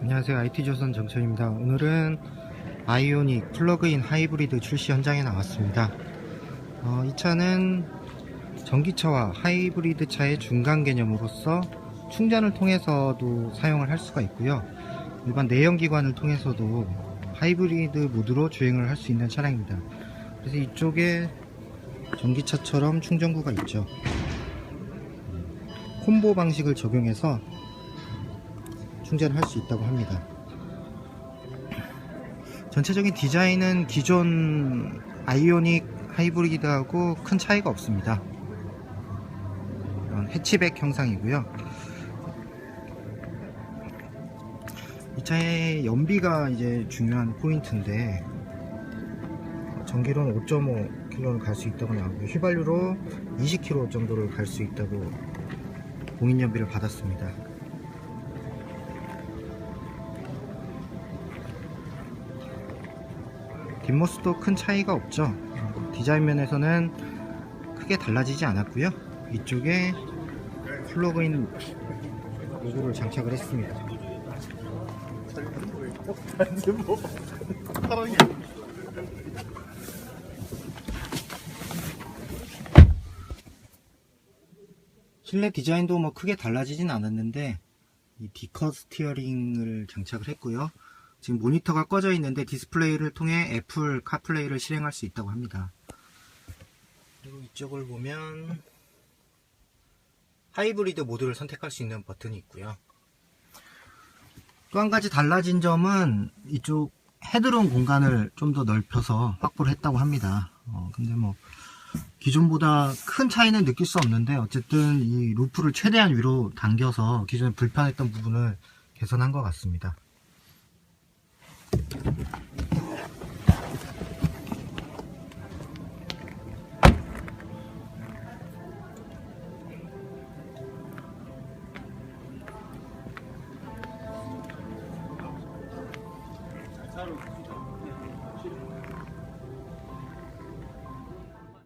안녕하세요. IT조선 정철입니다. 오늘은 아이오닉 플러그인 하이브리드 출시 현장에 나왔습니다. 어, 이 차는 전기차와 하이브리드 차의 중간 개념으로서 충전을 통해서도 사용을 할 수가 있고요. 일반 내연기관을 통해서도 하이브리드 모드로 주행을 할 수 있는 차량입니다. 그래서 이쪽에 전기차처럼 충전구가 있죠. 콤보 방식을 적용해서 충전을 할수 있다고 합니다. 전체적인 디자인은 기존 아이오닉 하이브리드하고 큰 차이가 없습니다. 이런 해치백 형상이고요. 이 차의 연비가 이제 중요한 포인트인데 전기로는 5.5km를 갈 수 있다고 나오고 휘발유로 20km 정도를 갈 수 있다고 공인 연비를 받았습니다. 뒷모습도 큰 차이가 없죠. 디자인 면에서는 크게 달라지지 않았고요. 이쪽에 플러그인 로고를 장착을 했습니다. 실내 디자인도 뭐 크게 달라지진 않았는데 이 디컷 스티어링을 장착을 했고요. 지금 모니터가 꺼져 있는데 디스플레이를 통해 애플 카플레이를 실행할 수 있다고 합니다. 그리고 이쪽을 보면 하이브리드 모드를 선택할 수 있는 버튼이 있고요. 또 한 가지 달라진 점은 이쪽 헤드룸 공간을 좀 더 넓혀서 확보를 했다고 합니다. 어, 근데 뭐 기존보다 큰 차이는 느낄 수 없는데 어쨌든 이 루프를 최대한 위로 당겨서 기존에 불편했던 부분을 개선한 것 같습니다. Здорово. Спасибо.